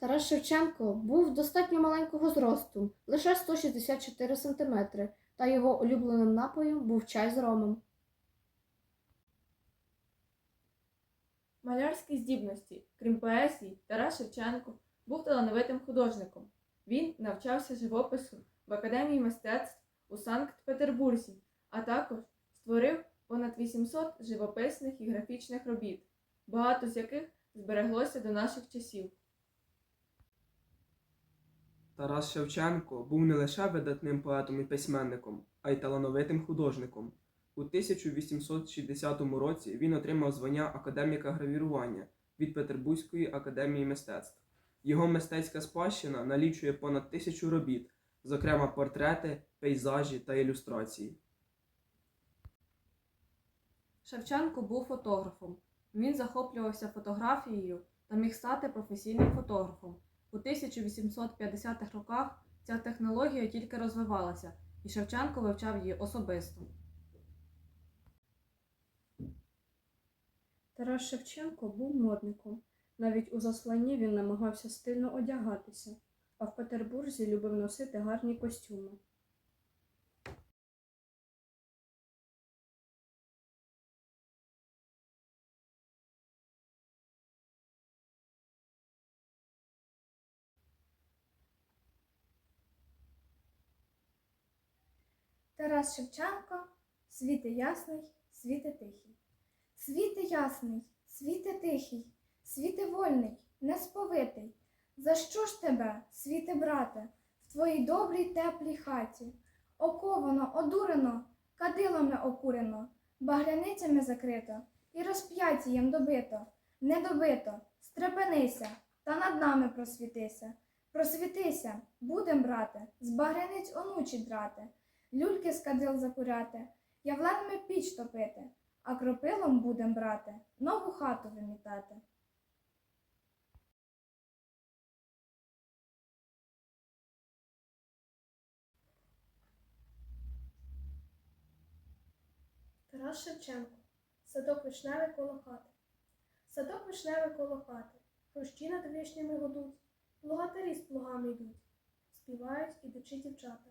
Тарас Шевченко був достатньо маленького зросту, лише 164 см, та його улюбленим напоєм був чай з ромом. Малярські здібності, крім поезії, Тарас Шевченко був талановитим художником. Він навчався живопису в Академії мистецтв у Санкт-Петербурзі, а також створив понад 800 живописних і графічних робіт, багато з яких збереглося до наших часів. Тарас Шевченко був не лише видатним поетом і письменником, а й талановитим художником. У 1860 році він отримав звання академіка гравірування від Петербурзької академії мистецтв. Його мистецька спадщина налічує понад тисячу робіт, зокрема портрети, пейзажі та ілюстрації. Шевченко був фотографом. Він захоплювався фотографією та міг стати професійним фотографом. У 1850-х роках ця технологія тільки розвивалася, і Шевченко вивчав її особисто. Тарас Шевченко був модником. Навіть у засланні він намагався стильно одягатися, а в Петербурзі любив носити гарні костюми. Тарас Шевченко, світи ясний, світи тихий. Світи ясний, світи тихий, світи вольний, несповитий. За що ж тебе, світи брате, в твоїй добрій теплій хаті? Оковано, одурено, кадилами окурено, багряницями закрито і розп'яттям добито, не добито, стрепенися та над нами просвітися. Просвітися, будем, брате, з багряниць онучі драти люльки з кадил закуряти, явленами піч топити, а кропилом будем брати, нову хату вимітати. Тарас Шевченко. Садок вишневий коло хати. Садок вишневий коло хати. Хрущі над вишнями годуть, плугатарі з плугами йдуть. Співають ідучи дівчата,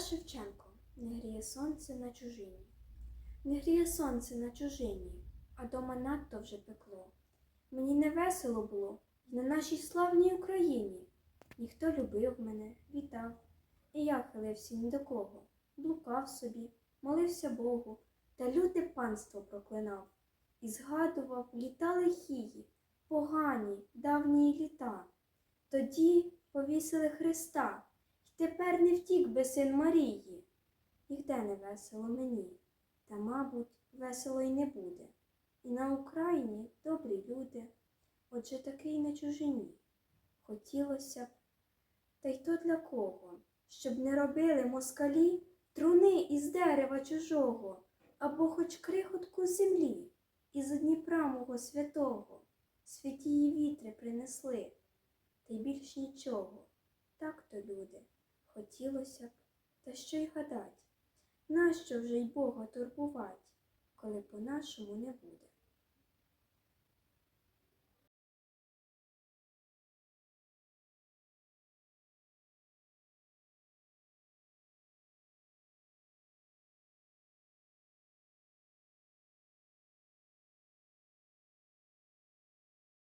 Шевченко не гріє сонце на чужині. Не гріє сонце на чужині, а дома надто вже пекло. Мені не весело було на нашій славній Україні. Ніхто любив мене, вітав, і я хилився ні до кого, блукав собі, молився Богу, та люте панство проклинав. І згадував літа лихії, погані, давні літа. Тоді повісили Христа. Тепер не втік би син Марії. Нігде не весело мені, та, мабуть, весело й не буде. І на Україні добрі люди, отже таки й на чужині. Хотілося б, та й то для кого, щоб не робили москалі труни із дерева чужого, або хоч крихотку землі, із Дніпра мого святого, святі її вітри принесли, та й більш нічого. Так то люди. Хотілося б, та що й гадать, нащо вже й Бога турбувать, коли по-нашому не буде.